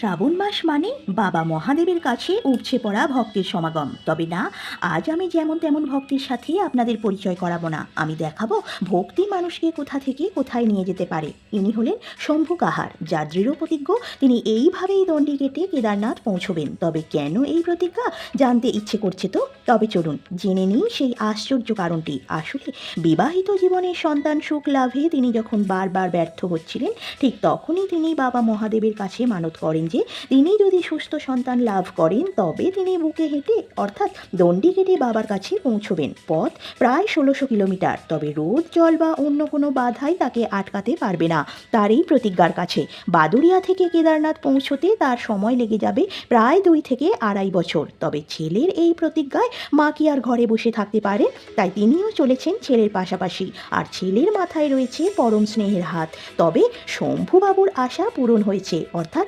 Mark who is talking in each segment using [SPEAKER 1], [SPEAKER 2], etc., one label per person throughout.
[SPEAKER 1] শ্রাবণ মাস মানে বাবা মহাদেবের কাছে উপচে পড়া ভক্তের সমাগম। তবে না, আজ আমি যেমন তেমন ভক্তের সাথে আপনাদের পরিচয় করাবো না। আমি দেখাবো ভক্তি মানুষকে কোথা থেকে কোথায় নিয়ে যেতে পারে। ইনি হলেন শম্ভু কাহার, যার দৃঢ় প্রতিজ্ঞ, তিনি এইভাবেই দণ্ডি কেটে কেদারনাথ পৌঁছবেন। তবে কেন এই প্রতিজ্ঞা? জানতে ইচ্ছে করছে তো? তবে চলুন, জেনে নিই সেই আশ্চর্য কারণটি। আসলে বিবাহিত জীবনে সন্তান সুখ লাভে তিনি যখন বারবার ব্যর্থ হচ্ছিলেন, ঠিক তখনই তিনি বাবা মহাদেবের কাছে মানত করেন যে তিনি যদি সুস্থ সন্তান লাভ করেন, তবে তিনি বুকে হেঁটে, অর্থাৎ দণ্ডি কেটে বাবার কাছে পৌঁছবেন। পথ প্রায় ষোলোশো কিলোমিটার। তবে রোদ, জল বা অন্য কোনো বাধাই তাকে আটকাতে পারবে না। তার এই প্রতিজ্ঞার কাছে বাদুরিয়া থেকে কেদারনাথ পৌঁছতে তার সময় লেগে যাবে প্রায় দুই থেকে আড়াই বছর। তবে ছেলের এই প্রতিজ্ঞায় মা কি আর ঘরে বসে থাকতে পারে? তাই তিনিও চলেছেন ছেলের পাশাপাশি। আর ছেলের মাথায় রয়েছে পরম স্নেহের হাত। তবে শম্ভুবাবুর আশা পূরণ হয়েছে, অর্থাৎ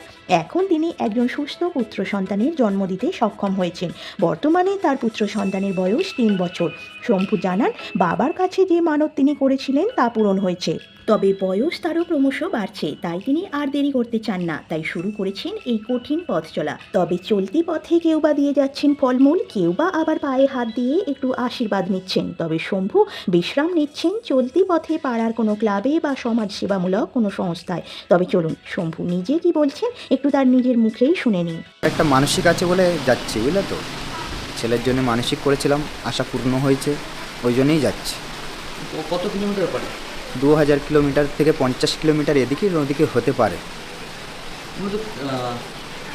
[SPEAKER 1] এখন তিনি একজন সুস্থ পুত্র সন্তানের জন্ম দিতে সক্ষম হয়েছেন। বর্তমানে তার পুত্র সন্তানের বয়স তিন বছর। শম্ভু জানান, বাবার কাছে যে মানত তিনি করেছিলেন তা পূরণ হয়েছে। তবে বয়স তারও ক্রমশ বাড়ছে তাই তিনি আর দেরি করতে চান না তাই শুরু করেছেন এই কঠিন পথ চলা। তবে চলতি পথে কেউ বা দিয়ে যাচ্ছেন ফলমূল কেউ বা আবার পায়ে হাত দিয়ে একটু আশীর্বাদ নিচ্ছেন। তবে শম্ভু বিশ্রাম নিচ্ছেন চলতি পথে পাড়ার কোনো ক্লাবে বা সমাজসেবামূলক কোনো সংস্থায়। তবে চলুন শম্ভু নিজে কি বলছেন একটু তার নিজের মুখেই শুনে নিন
[SPEAKER 2] একটা মানসিক আছে বলে যাচ্ছে বুঝলে তো? ছেলের জন্য মানসিক করেছিলাম আশা পূর্ণ হয়েছে ওই জন্যই যাচ্ছি।
[SPEAKER 3] কত কিলোমিটার পরে
[SPEAKER 2] দু হাজার কিলোমিটার থেকে পঞ্চাশ কিলোমিটার এদিকে ওদিকে হতে পারে।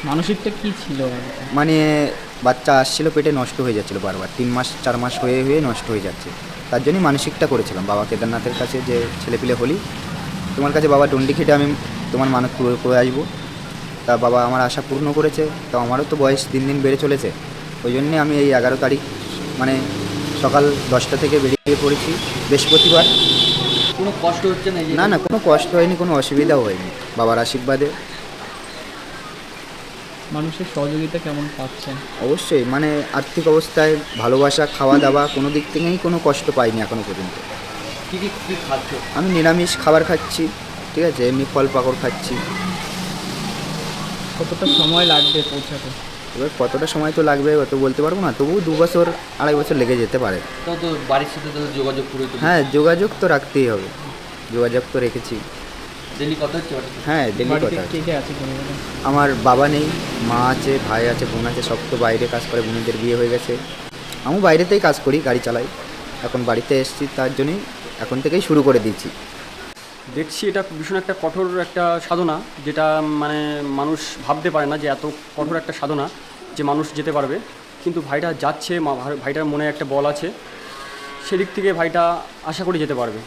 [SPEAKER 3] মানসিকটা কি ছিল?
[SPEAKER 2] মানে বাচ্চা আসছিল পেটে নষ্ট হয়ে যাচ্ছিল বারবার। তিন মাস চার মাস হয়ে হয়ে নষ্ট হয়ে যাচ্ছে। তার জন্যই মানসিকটা করেছিলাম। বাবা কেদারনাথের কাছে যে ছেলেপিলে হলি তোমার কাছে বাবা ডন্ডি খেটে আমি তোমার মানত করে আসব। তা বাবা আমার আশা পূর্ণ করেছে। তো আমারও তো বয়স দিন দিন বেড়ে চলেছে। ওই জন্যে আমি এই এগারো তারিখ মানে সকাল দশটা থেকে বেরিয়ে পড়েছি বৃহস্পতিবার।
[SPEAKER 3] কোনো কষ্ট হচ্ছে না
[SPEAKER 2] না না কোনো কষ্ট হয়নি কোনো অসুবিধাও হয়নি। বাবার আশীর্বাদে।
[SPEAKER 4] মানুষের সহযোগিতা কেমন পাচ্ছেন?
[SPEAKER 2] অবশ্যই মানে আর্থিক অবস্থায় ভালোবাসা খাওয়া দাওয়া কোনো দিক থেকেই কোনো কষ্ট পাইনি এখনও পর্যন্ত।
[SPEAKER 3] কি কি কি খাচ্ছ?
[SPEAKER 2] আমি নিরামিষ খাবার খাচ্ছি ঠিক আছে এমনি ফল পাকড় খাচ্ছি।
[SPEAKER 4] কতটা সময় লাগবে পৌঁছাতে?
[SPEAKER 2] এবার কতটা সময় তো লাগবে অত বলতে পারব না তবুও দু বছর আড়াই বছর লেগে যেতে পারে।
[SPEAKER 3] তো বাড়ির সাথে তো যোগাযোগ করে
[SPEAKER 2] হ্যাঁ যোগাযোগ তো রাখতেই হবে। যোগাযোগ তো রেখেছি।
[SPEAKER 3] ডেলি কথা হচ্ছে
[SPEAKER 2] হ্যাঁ ডেলি কথা আমার বাবা নেই মা আছে ভাই আছে বোন আছে সব তো বাইরে কাজ করে বোনদের বিয়ে হয়ে গেছে। আমি বাইরেতেই কাজ করি গাড়ি চালাই। এখন বাড়িতে এসেছি তার জন্যই এখন থেকেই শুরু করে দিচ্ছি
[SPEAKER 5] দেখছি এটা ভীষণ একটা কঠোর একটা সাধনা, যেটা মানে মানুষ ভাবতে পারে না যে এত কঠোর একটা সাধনা যে মানুষ যেতে পারবে। কিন্তু ভাইটা যাচ্ছে ভাইটার মনে একটা বল আছে, সেদিক থেকে ভাইটা আশা করি যেতে পারবে।